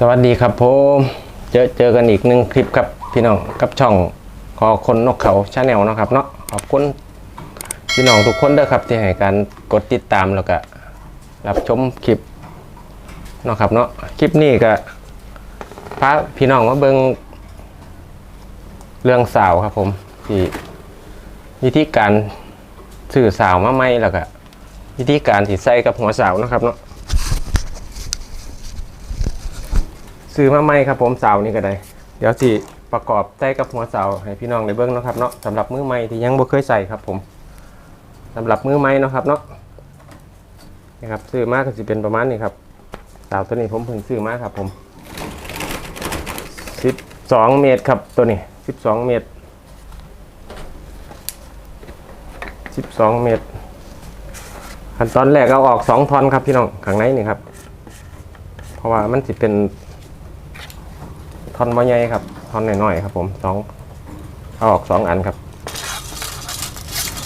สวัสดีครับผมเจอเจอกันอีกหนึ่งคลิปครับพี่น้องกับช่องขอคนนกเขาชาแนลนะครับเนาะขอบคุณพี่น้องทุกคนด้อครับที่ให้การกดติดตามแล้วก็รับชมคลิปเนาะครับเนาะคลิปนี้ก็พาพี่น้องมาเบิงเรื่องสาวครับผมที่วิธีการสื่อสาวมาไม่แล้วก็วิธีการที่ใส่กับหัวสาวนะครับเนาะ ซื้อมาใหม่ครับผมเสานี่ก็ได้ เดี๋ยวสิประกอบใส่กับหัวเสาให้พี่น้องได้เบิ่งนาะครับเนาะสำหรับมือใหม่ที่ยังบ่เคยใส่ครับผมสำหรับมือใหม่เนาะครับเนาะนี่ครับซื้อมาก็สิเป็นประมาณนี้ครับเสาตัวนี้ผมเพิ่งซื้อมากครับผม12เมตรครับตัวนี้12เมตร12เมตรขั้นตอนแรกเอาออก2ท่อนครับพี่น้องข้างในนี่ครับ เพราะว่ามันสิเป็น ท่อนมะใหญ่ครับท่อนน้อยๆครับ ผมสองเอาออกสองอันครับ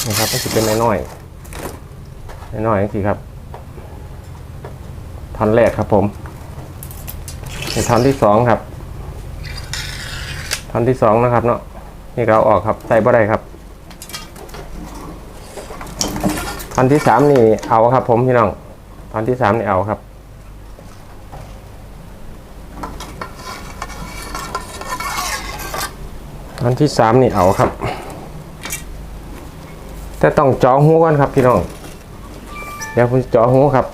นี่ครับมันจะเป็นน้อยๆน้อยๆสิครับท่อนแรกครับผมนี่ท่อนที่สองครับท่อนที่สองนะครับเนาะนี่เอาออกครับใส่บ่ได้ครับท่อนที่สามนี่เอาครับ ผมพี่น้องท่อนที่สามนี่เอาครับ อันที่สามนี่เอาครับ แต่ต้องเจอหูก่อนครับพี่น้อง เดี๋ยวผมเจอหูครับ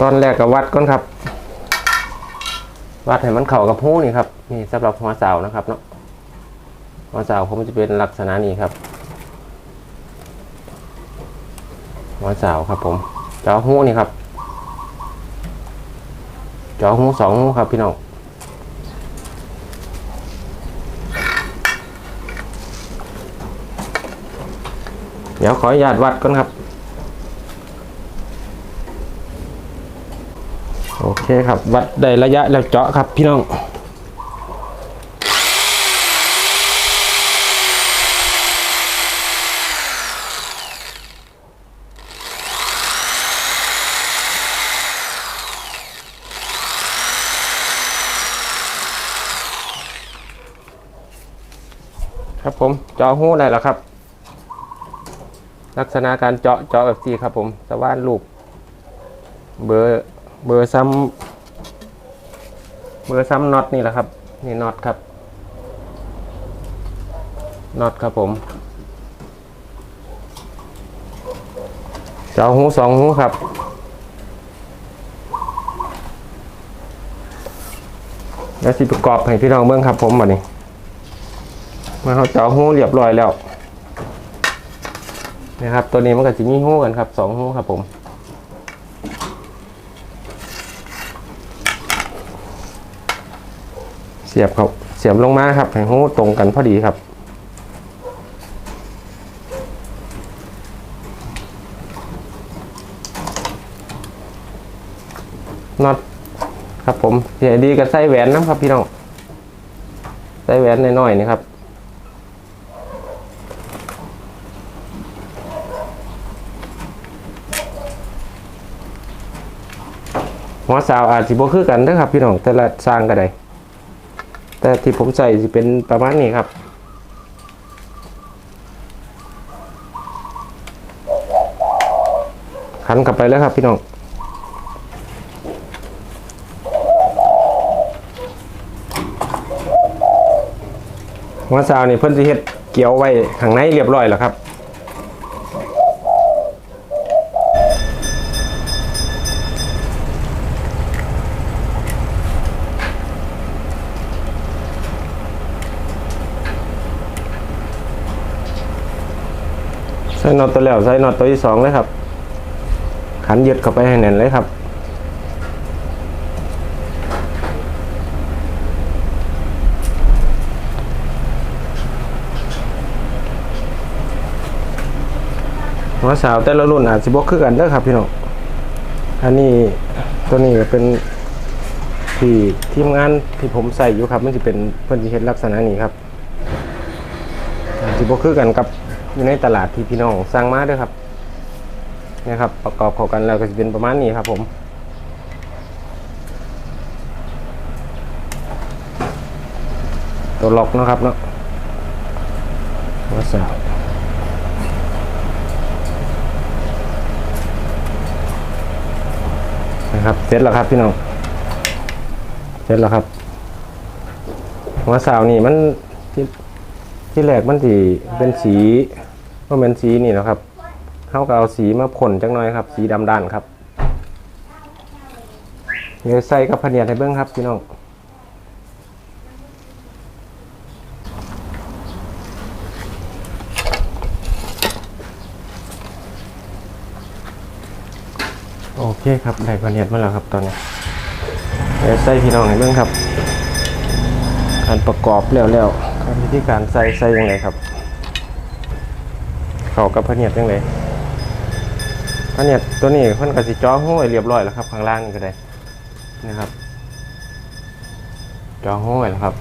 ตอนแรกก็วัดก่อนครับ วัดให้มันเข้ากับหูนี่ครับ นี่สำหรับหัวเสานะครับเนาะ หัวเสาผมจะเป็นลักษณะนี้ครับ หัวเสาครับผมจอหูนี่ครับจอหูสองหูครับพี่น้องเดี๋ยวขออนุญาตวัดก่อนครับ โอเคครับ วัดได้ระยะแล้วเจาะครับพี่น้อง ครับผมเจาะหูได้แล้วครับ ลักษณะการเจาะเจาะแบบสี่ครับผมสว่านลูก เบอร์เบอร์ซ้ำเบอร์ซ้ำน็อตนี่แหละครับ นี่น็อตครับน็อตครับผมเจาะหูสองหูครับแล้วสิประกอบให้พี่น้องเบิ่งครับผมบัดนี้ มื่อเขาเจาะหูเรียบร้อยแล้วนะครับ ตัวนี้มันก็จะมีหูกันครับสองหูครับผมเสียบเขาเสียบลงมาครับให้หูตรงกันพอดีครับ น็อตครับผมเสียดีกับไส้แหวนนะครับพี่น้องไส้แหวนน้อยๆนี่ครับ หัวสาวอาจสิบ่คือกันเด้อครับพี่น้องแต่ละสร้างก็ได้แต่ที่ผมใส่สิเป็นประมาณนี้ครับขันกลับไปแล้วครับพี่น้องหัวสาวนี่เพิ่นสิเฮ็ดเกี่ยวไว้ข้างในเรียบร้อยแล้วครับ ส่น็อตตัวแล้วใส่น็อตตัวที่สองเลยครับ ขันยึดเข้าไปให้แน่นเลยครับ หัวสาวแต่ละรุ่นอาจสิบกคือกันเด้อครับพี่น้อง อันนี้ตัวนี้เป็นที่ทีมงานที่ผมใส่อยู่ครับ มันจะเป็นเพื่อนที่เฮ็ดลักษณะนี้ครับสิบ่คือกันกับ อยู่ในตลาดที่พี่น้องสั่งมาด้วยครับนี่ครับ ประกอบเข้ากันแล้วก็จะเป็นประมาณนี้ครับ ผมตัวล็อกนะครับเนาะหัวสาวนะครับ เสร็จแล้วครับพี่น้อง เสร็จแล้วครับหัวสาวนี่มันที่ ที่แรกมันสีเป็นสีว่าเป็นสีนี่นะครับเขาก็เอาสีมาพ่นจังหน่อยครับ สีดำด้านครับเดี๋ยวใส่กับพเนียดให้เบิ้งครับพี่น้องโอเคครับได้พเนียดมาแล้วครับตอนนี้เดี๋ยวใส่พี่น้องให้เบิ้งครับการประกอบแล้วแล้ว วิธีการใส่ใส่ยังไงครับ เขากับพเนียดยังไงพะเนียดตัวนี้เพิ่นก็สิจ่อห้อยเรียบร้อยแล้วครับ ข้างล่างก็ได้นะครับจ่อห้อยแล้วครับ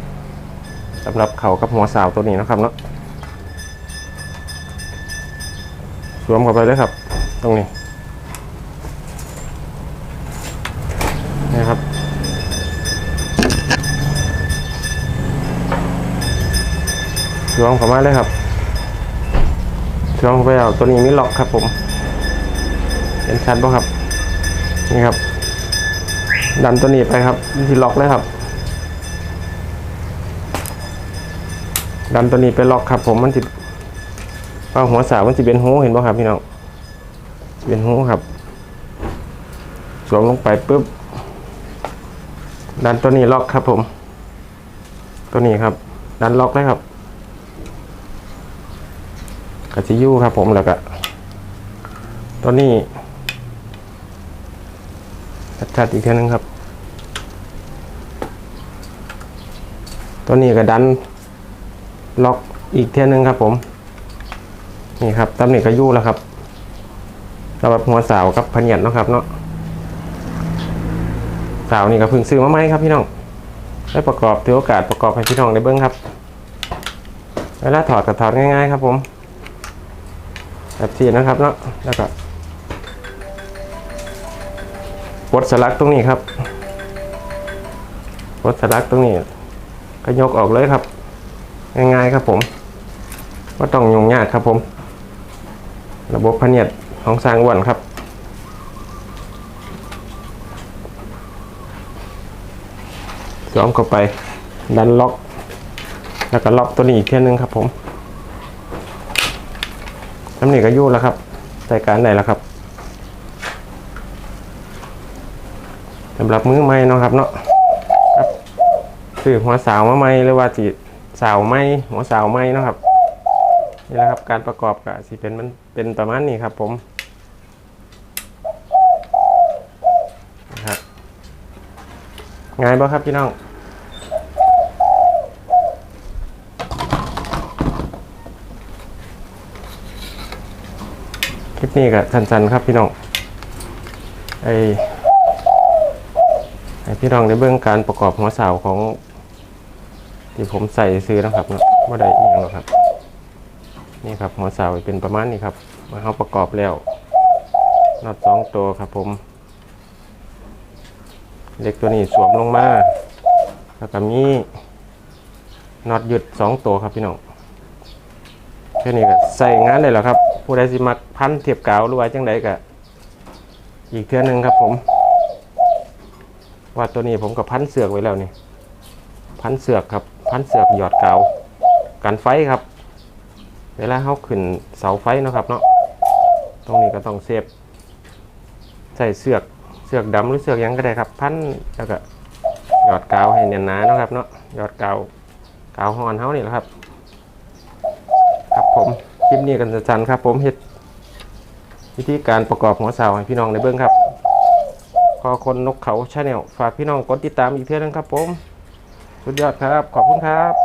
สำหรับเขากับหัวสาวตัวนี้นะครับเนาะสวมเข้าไปเลยครับ ตรงนี้นะครับ สวมเข้ามาเลยครับสวมเข้าไปเอาตัวนี้มีล็อกครับผมเห็นชัดป่ะครับนี่ครับ ดันตัวนี้ไปครับนี่ที่ล็อกเลยครับ ดันตัวนี้ไปล็อกครับ ผมมันจะเอาหัวสาวมันจะเป็นหูเห็นป่ะครับพี่น้องเป็นหูครับสวมลงไปปุ๊บดันตัวนี้ล็อกครับผม ตัวนี้ครับ ดันล็อกเลยครับ กระชิยูครับผมแล้วก็ตัวนี้ชัดๆอีกทีนึงครับ ตัวนี้ก็ดันล็อกอีกเทีนึงครับผม นี่ครับตำหนิกระยู่แล้วครับสำหรับหัวสาวกับพะเนียดเนาะครับเนาะสาวนี่ก็เพิ่งซื้อมาใหมครับพี่น้องได้ประกอบถือโอกาสประกอบให้พี่น้องได้เบิ้งครับเวลาถอดก็ถอดง่ายๆครับผม แบบที่นะครับเนาะแล้วก็ปลดสลักตรงนี้ครับปลดสลักตรงนี้ก็ยกออกเลยครับ ง่ายๆครับผมว่าต้องยุ่งยากครับผม ระบบพเนียดของสร้างอ้วนครับสวมเข้าไปดันล็อก แล้วก็ล็อกตัวนี้อีกเทีนึงครับผมำหนีก็ยู่แล้วครับใส่การไหนแล้วครับสำหรับมือไม้เนาะครับเนาะครับซื้อหัวสาวมาไม้หรือว่าจีสาวไม้หัวสาวไม้นะครับนี่แหละครับการประกอบกับสิเป็นมันเป็นประมาณนี้ครับ ผมนะครับง่ายป่ะครับพี่น้อง ลิปนี้ก็สั้นๆครับพี่น้องไอให้พี่น้องได้เบื้องการประกอบหัวเสาของที่ผมใส่ซื้อนะครับเนาะไม่ได้อีกอย่างหรอครับ นี่ครับหัวเสาเป็นประมาณนี้ครับมื่อเขาประกอบแล้วน็อตสองตัวครับผมเหล็กตัวนี้สวมลงมาแล้วก็มีน็อตหยุดสองตัวครับพี่น้องแค่นี้ก็ใส่งานได้แล้วครับ ผู้ใดสิมักพันเทียบกาวหรือว่าจังใดก็อีกเทื่อนึงครับ ผม ว่าตัวนี้ผมกับพันเสือกไว้แล้วนี่ พันเสือกครับ พันเสือกหยอดกาวกันไฟครับ เวลาเขาขึ้นเสาไฟนะครับเนาะตรงนี้ก็ต้องเซฟใส่เสือกเสือกดำหรือเสือกยังก็ได้ครับ พันแล้วก็หยอดกาวให้เนียนหนานะครับเนาะหยอดกาวกาวฮอนเฮานี่แหละครับ ครับผม คลิปนี้กันสั้นๆครับ ผมเฮ็ดวิธีการประกอบหัวเสาให้พี่น้องในเบื้องครับขอคนนกเขาชาแนลฝากพี่น้องกดติดตามอีกเท่านึงครับ ผม สุดยอดครับ ขอบคุณครับ